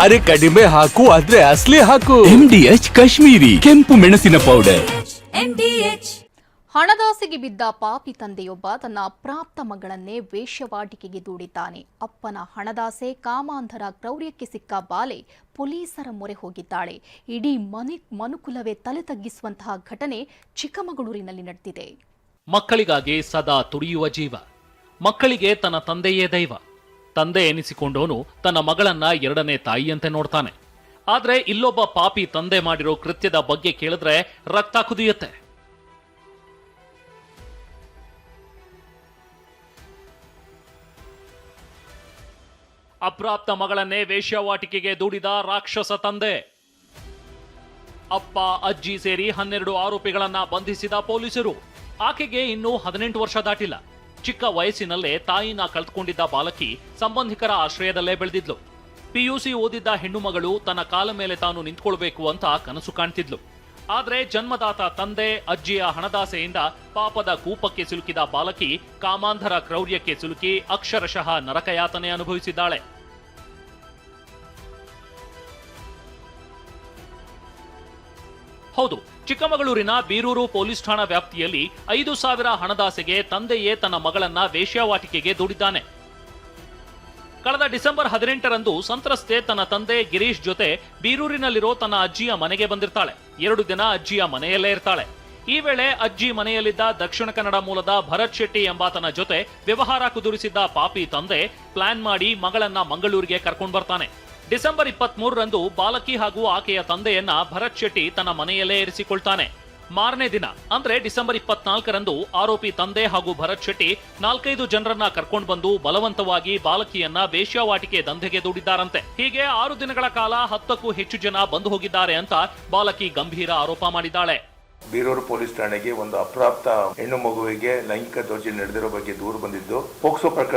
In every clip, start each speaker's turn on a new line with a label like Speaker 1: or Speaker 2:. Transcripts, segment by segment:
Speaker 1: ಅರೆ ಕಡಿಮೆ ಹಾಕು ಆದ್ರೆ ಅಸ್ಲಿ ಹಾಕು.
Speaker 2: ಎಂಡಿಎಚ್ ಕಾಶ್ಮೀರಿ ಕೆಂಪು ಮೆಣಸಿನ ಪೌಡರ್
Speaker 3: ಹಣದಾಸೆಗೆ ಬಿದ್ದ ಪಾಪಿ ತಂದೆಯೊಬ್ಬ ತನ್ನ ಪ್ರಾಪ್ತ ಮಗಳನ್ನೇ ವೇಶ್ಯವಾಟಿಕೆಗೆ ದೂಡಿದ್ದಾನೆ. ಅಪ್ಪನ ಹಣದಾಸೆ ಕಾಮಾಂಧರ ಕ್ರೌರ್ಯಕ್ಕೆ ಸಿಕ್ಕ ಬಾಲೆ ಪೊಲೀಸರ ಮೊರೆ ಹೋಗಿದ್ದಾಳೆ. ಇಡೀ ಮನೆ ಮನುಕುಲವೇ ತಲೆ ತಗ್ಗಿಸುವಂತಹ ಘಟನೆ ಚಿಕ್ಕಮಗಳೂರಿನಲ್ಲಿ ನಡೆದಿದೆ.
Speaker 4: ಮಕ್ಕಳಿಗಾಗಿ ಸದಾ ತುಡಿಯುವ ಜೀವ. ಮಕ್ಕಳಿಗೆ ತನ್ನ ತಂದೆಯೇ ದೈವ. ತಂದೆ ಎನಿಸಿಕೊಂಡವನು ತನ್ನ ಮಗಳನ್ನ ಎರಡನೇ ತಾಯಿಯಂತೆ ನೋಡ್ತಾನೆ. ಆದ್ರೆ ಇಲ್ಲೊಬ್ಬ ಪಾಪಿ ತಂದೆ ಮಾಡಿರೋ ಕೃತ್ಯದ ಬಗ್ಗೆ ಕೇಳಿದ್ರೆ ರಕ್ತ ಕುದಿಯುತ್ತೆ. ಅಪ್ರಾಪ್ತ ಮಗಳನ್ನೇ ವೇಶ್ಯಾವಾಟಿಕೆಗೆ ದೂಡಿದ ರಾಕ್ಷಸ ತಂದೆ. ಅಪ್ಪ, ಅಜ್ಜಿ ಸೇರಿ ಹನ್ನೆರಡು ಆರೋಪಿಗಳನ್ನ ಬಂಧಿಸಿದ ಪೊಲೀಸರು. ಆಕೆಗೆ ಇನ್ನೂ ಹದಿನೆಂಟು ವರ್ಷ ದಾಟಿಲ್ಲ. ಚಿಕ್ಕ ವಯಸ್ಸಿನಲ್ಲೇ ತಾಯಿನ ಕಳೆದುಕೊಂಡಿದ್ದ ಬಾಲಕಿ ಸಂಬಂಧಿಕರ ಆಶ್ರಯದಲ್ಲೇ ಬೆಳೆದಿದ್ಲು. ಪಿಯುಸಿ ಓದಿದ್ದ ಹೆಣ್ಣು ಮಗಳು ತನ್ನ ಕಾಲ ಮೇಲೆ ತಾನು ನಿಂತ್ಕೊಳ್ಬೇಕು ಅಂತ ಕನಸು ಕಾಣ್ತಿದ್ಲು. ಆದರೆ ಜನ್ಮದಾತ ತಂದೆ, ಅಜ್ಜಿಯ ಹಣದಾಸೆಯಿಂದ ಪಾಪದ ಕೂಪಕ್ಕೆ ಸಿಲುಕಿದ ಬಾಲಕಿ ಕಾಮಾಂಧರ ಕ್ರೌರ್ಯಕ್ಕೆ ಸಿಲುಕಿ ಅಕ್ಷರಶಃ ನರಕಯಾತನೆ ಅನುಭವಿಸಿದ್ದಾಳೆ. ಹೌದು, ಚಿಕ್ಕಮಗಳೂರಿನ ಬೀರೂರು ಪೊಲೀಸ್ ಠಾಣಾ ವ್ಯಾಪ್ತಿಯಲ್ಲಿ ಐದು ಸಾವಿರ ಹಣದಾಸೆಗೆ ತಂದೆಯೇ ತನ್ನ ಮಗಳನ್ನ ವೇಶ್ಯಾವಾಟಿಕೆಗೆ ದೂಡಿದ್ದಾನೆ. ಕಳೆದ ಡಿಸೆಂಬರ್ ಹದಿನೆಂಟರಂದು ಸಂತ್ರಸ್ತೆ ತನ್ನ ತಂದೆ ಗಿರೀಶ್ ಜೊತೆ ಬೀರೂರಿನಲ್ಲಿರೋ ತನ್ನ ಅಜ್ಜಿಯ ಮನೆಗೆ ಬಂದಿರ್ತಾಳೆ. ಎರಡು ದಿನ ಅಜ್ಜಿಯ ಮನೆಯಲ್ಲೇ ಇರ್ತಾಳೆ. ಈ ವೇಳೆ ಅಜ್ಜಿ ಮನೆಯಲ್ಲಿದ್ದ ದಕ್ಷಿಣ ಕನ್ನಡ ಮೂಲದ ಭರತ್ ಶೆಟ್ಟಿ ಎಂಬಾತನ ಜೊತೆ ವ್ಯವಹಾರ ಕುದುರಿಸಿದ್ದ ಪಾಪಿ ತಂದೆ ಪ್ಲಾನ್ ಮಾಡಿ ಮಗಳನ್ನ ಮಂಗಳೂರಿಗೆ ಕರ್ಕೊಂಡು ಬರ್ತಾನೆ. ಡಿಸೆಂಬರ್ ಇಪ್ಪತ್ತ್ ಮೂರರಂದು ಬಾಲಕಿ ಹಾಗೂ ಆಕೆಯ ತಂದೆಯನ್ನ ಭರತ್ ಶೆಟ್ಟಿ ತನ್ನ ಮನೆಯಲ್ಲೇ ಇರಿಸಿಕೊಳ್ತಾನೆ. ಮಾರನೇ ದಿನ, ಅಂದ್ರೆ ಡಿಸೆಂಬರ್ ಇಪ್ಪತ್ನಾಲ್ಕರಂದು ಆರೋಪಿ ತಂದೆ ಹಾಗೂ ಭರತ್ ಶೆಟ್ಟಿ ನಾಲ್ಕೈದು ಜನರನ್ನ ಕರ್ಕೊಂಡು ಬಂದು ಬಲವಂತವಾಗಿ ಬಾಲಕಿಯನ್ನ ವೇಶ್ಯಾವಾಟಿಕೆ ದಂಧೆಗೆ ದೂಡಿದ್ದಾರಂತೆ. ಹೀಗೆ ಆರು ದಿನಗಳ ಕಾಲ ಹತ್ತಕ್ಕೂ ಹೆಚ್ಚು ಜನ ಬಂದು ಹೋಗಿದ್ದಾರೆ ಅಂತ ಬಾಲಕಿ ಗಂಭೀರ ಆರೋಪ ಮಾಡಿದ್ದಾಳೆ.
Speaker 5: ಬೀರೂರು ಪೊಲೀಸ್ ಠಾಣೆಗೆ ಒಂದು ಅಪ್ರಾಪ್ತ ಹೆಣ್ಣು ಮಗುವಿಗೆ ಲೈಂಗಿಕ ದೌರ್ಜನ್ಯ ನಡೆದಿರೋ ಬಗ್ಗೆ ದೂರು ಬಂದಿದ್ದು. ಪೋಕ್ಸೋ ಪ್ರಕ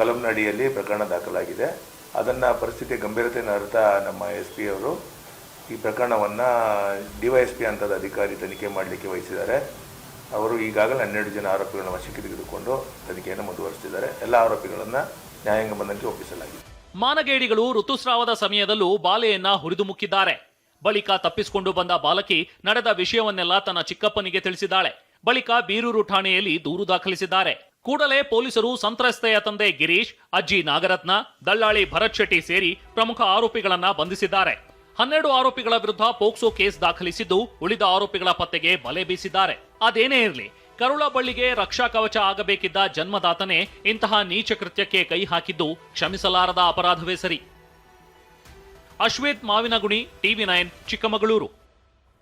Speaker 5: ಕಲಂನಡಿಯಲ್ಲಿ ಪ್ರಕರಣ ದಾಖಲಾಗಿದೆ. ಅದನ್ನ ಪರಿಸ್ಥಿತಿ ಗಂಭೀರತೆಯನ್ನು ಅರಿತ ನಮ್ಮ ಎಸ್ ಪಿ ಅವರು ಈ ಪ್ರಕರಣವನ್ನ ಡಿವೈಎಸ್ಪಿ ಹಂತದ ಅಧಿಕಾರಿ ತನಿಖೆ ಮಾಡಲಿಕ್ಕೆ ವಹಿಸಿದ್ದಾರೆ. ಅವರು ಈಗಾಗಲೇ ಹನ್ನೆರಡು ಜನ ಆರೋಪಿಗಳನ್ನು ವಶಕ್ಕೆ ತೆಗೆದುಕೊಂಡು ತನಿಖೆಯನ್ನು ಮುಂದುವರಿಸಿದ್ದಾರೆ ಎಲ್ಲ ಆರೋಪಿಗಳನ್ನು ನ್ಯಾಯಾಂಗ ಬಂಧನಕ್ಕೆ ಒಪ್ಪಿಸಲಾಗಿದೆ.
Speaker 4: ಮಾನಗೇಡಿಗಳು ಋತುಸ್ರಾವದ ಸಮಯದಲ್ಲೂ ಬಾಲೆಯನ್ನ ಹುರಿದು ಮುಕ್ಕಿದ್ದಾರೆ. ಬಳಿಕ ತಪ್ಪಿಸಿಕೊಂಡು ಬಂದ ಬಾಲಕಿ ನಡೆದ ವಿಷಯವನ್ನೆಲ್ಲ ತನ್ನ ಚಿಕ್ಕಪ್ಪನಿಗೆ ತಿಳಿಸಿದ್ದಾಳೆ. ಬಳಿಕ ಬೀರೂರು ಠಾಣೆಯಲ್ಲಿ ದೂರು ದಾಖಲಿಸಿದ್ದಾರೆ. ಕೂಡಲೇ ಪೊಲೀಸರು ಸಂತ್ರಸ್ತೆಯ ತಂದೆ ಗಿರೀಶ್, ಅಜ್ಜಿ ನಾಗರತ್ನ ದಳ್ಳಾಳಿ ಭರತ್ ಶೆಟ್ಟಿ ಸೇರಿ ಪ್ರಮುಖ ಆರೋಪಿಗಳನ್ನ ಬಂಧಿಸಿದ್ದಾರೆ. ಹನ್ನೆರಡು ಆರೋಪಿಗಳ ವಿರುದ್ಧ ಪೋಕ್ಸೋ ಕೇಸ್ ದಾಖಲಿಸಿದ್ದು ಉಳಿದ ಆರೋಪಿಗಳ ಪತ್ತೆಗೆ ಬಲೆ ಬೀಸಿದ್ದಾರೆ. ಅದೇನೇ ಇರಲಿ, ಕರುಳ ಬಳ್ಳಿಗೆ ರಕ್ಷಾ ಕವಚ ಆಗಬೇಕಿದ್ದ ಜನ್ಮದಾತನೇ ಇಂತಹ ನೀಚ ಕೃತ್ಯಕ್ಕೆ ಕೈ ಹಾಕಿದ್ದು ಕ್ಷಮಿಸಲಾರದ ಅಪರಾಧವೇ ಸರಿ. Ashwet Mavinaguni TV nine, Chikkamagaluru.